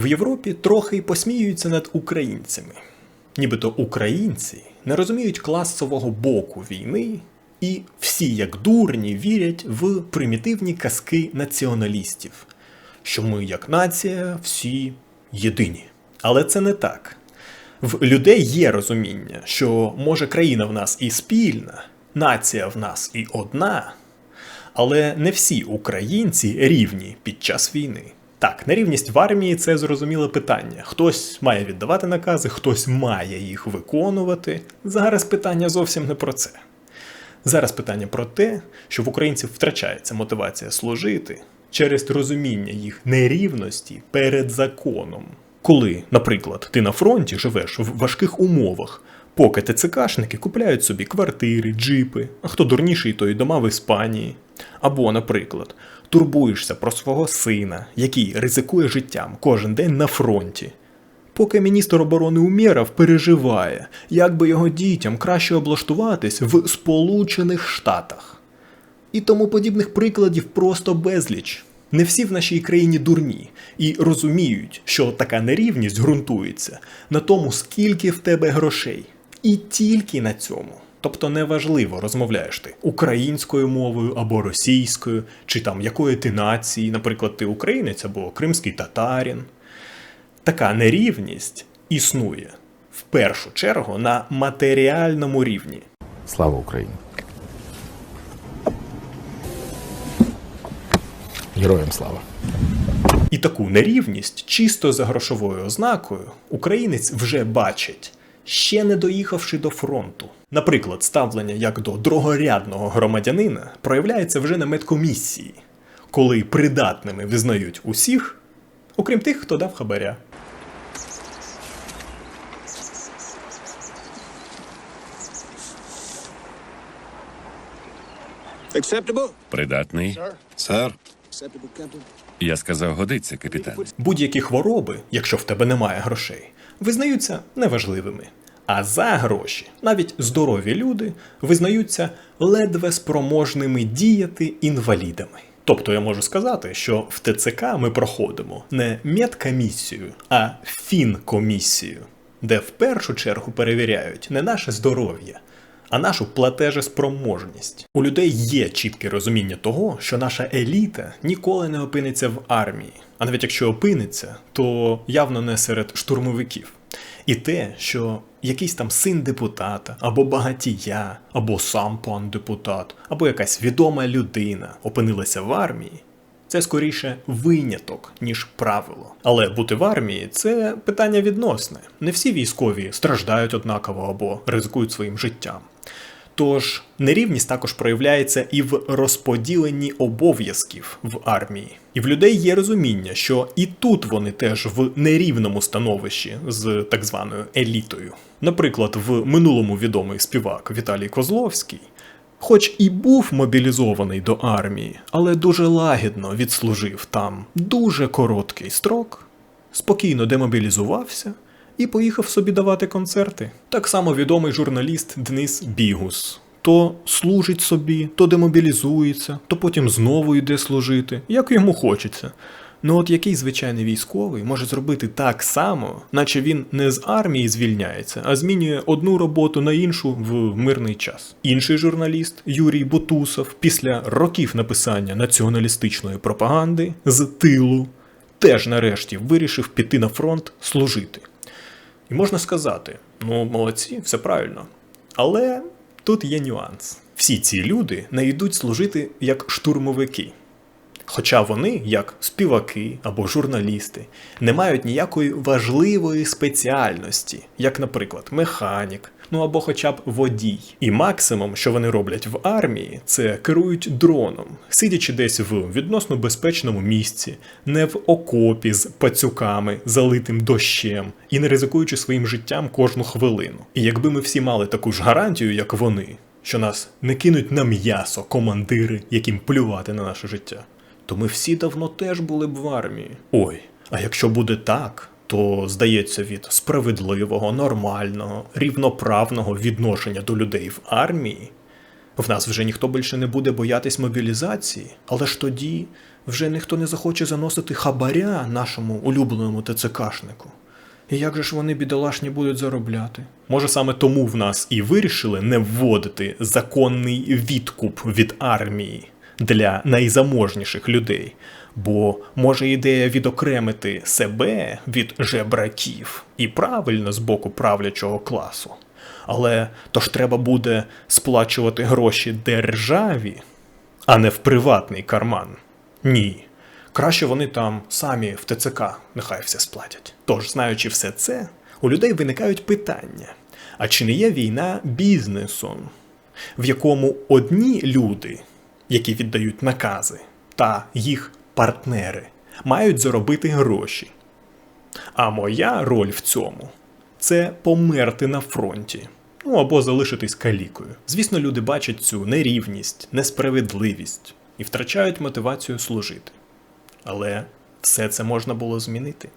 В Європі трохи посміюються над українцями. Нібито українці не розуміють класового боку війни, і всі, як дурні, вірять в примітивні казки націоналістів, що ми, як нація, всі єдині. Але це не так. В людей є розуміння, що може країна в нас і спільна, нація в нас і одна, але не всі українці рівні під час війни. Так, нерівність в армії це зрозуміле питання. Хтось має віддавати накази, хтось має їх виконувати. Зараз питання зовсім не про це. Зараз питання про те, що в українців втрачається мотивація служити через розуміння їх нерівності перед законом. Коли, наприклад, ти на фронті живеш в важких умовах, поки ТЦКшники купляють собі квартири, джипи, а хто дурніший, то й дома в Іспанії. Або, наприклад, турбуєшся про свого сина, який ризикує життям кожен день на фронті. Поки міністр оборони Умєров переживає, як би його дітям краще облаштуватись в Сполучених Штатах. І тому подібних прикладів просто безліч. Не всі в нашій країні дурні і розуміють, що така нерівність ґрунтується на тому, скільки в тебе грошей. І тільки на цьому. Тобто неважливо, розмовляєш ти українською мовою або російською, чи там якої ти нації, наприклад, ти українець або кримський татарін. Така нерівність існує в першу чергу на матеріальному рівні. Слава Україні! Героям слава! І таку нерівність чисто за грошовою ознакою українець вже бачить, ще не доїхавши до фронту. Наприклад, ставлення як до другорядного громадянина проявляється вже на медкомісії, коли придатними визнають усіх, окрім тих, хто дав хабаря. Придатний. Сер. Я сказав, годиться, капітан. Будь-які хвороби, якщо в тебе немає грошей, визнаються неважливими. А за гроші навіть здорові люди визнаються ледве спроможними діяти інвалідами. Тобто я можу сказати, що в ТЦК ми проходимо не медкомісію, а фінкомісію, де в першу чергу перевіряють не наше здоров'я, а нашу платежеспроможність. У людей є чітке розуміння того, що наша еліта ніколи не опиниться в армії, а навіть якщо опиниться, то явно не серед штурмовиків. І те, що якийсь там син депутата, або багатія, або сам пан депутат, або якась відома людина опинилася в армії, це скоріше виняток, ніж правило. Але бути в армії це питання відносне. Не всі військові страждають однаково або ризикують своїм життям. Тож нерівність також проявляється і в розподіленні обов'язків в армії. І в людей є розуміння, що і тут вони теж в нерівному становищі з так званою елітою. Наприклад, в минулому відомий співак Віталій Козловський, хоч і був мобілізований до армії, але дуже лагідно відслужив там дуже короткий строк, спокійно демобілізувався і поїхав собі давати концерти. Так само відомий журналіст Денис Бігус. То служить собі, то демобілізується, то потім знову йде служити, як йому хочеться. Ну от який звичайний військовий може зробити так само, наче він не з армії звільняється, а змінює одну роботу на іншу в мирний час. Інший журналіст Юрій Бутусов після років написання націоналістичної пропаганди з тилу теж нарешті вирішив піти на фронт служити. І можна сказати, ну молодці, все правильно. Але тут є нюанс. Всі ці люди не йдуть служити як штурмовики. Хоча вони, як співаки або журналісти, не мають ніякої важливої спеціальності, як, наприклад, механік, ну або хоча б водій. І максимум, що вони роблять в армії, це керують дроном, сидячи десь в відносно безпечному місці, не в окопі з пацюками, залитим дощем, і не ризикуючи своїм життям кожну хвилину. І якби ми всі мали таку ж гарантію, як вони, що нас не кинуть на м'ясо командири, яким плювати на наше життя то ми всі давно теж були б в армії. Ой, а якщо буде так, то здається від справедливого, нормального, рівноправного відношення до людей в армії В нас вже ніхто більше не буде боятись мобілізації, але ж тоді вже ніхто не захоче заносити хабаря нашому улюбленому ТЦКшнику. І як же ж вони бідолашні будуть заробляти? Може саме тому в нас і вирішили не вводити законний відкуп від армії для найзаможніших людей. Бо може ідея відокремити себе від жебраків і правильно з боку правлячого класу. Але то ж треба буде сплачувати гроші державі, а не в приватний карман. Ні. Краще вони там самі в ТЦК нехай все сплатять. Тож, знаючи все це, у людей виникають питання: а чи не є війна бізнесом, в якому одні люди, які віддають накази, та їх партнери, мають заробити гроші? А моя роль в цьому це померти на фронті. Ну або залишитись калікою. Звісно, люди бачать цю нерівність, несправедливість і втрачають мотивацію служити. Але все це можна було змінити.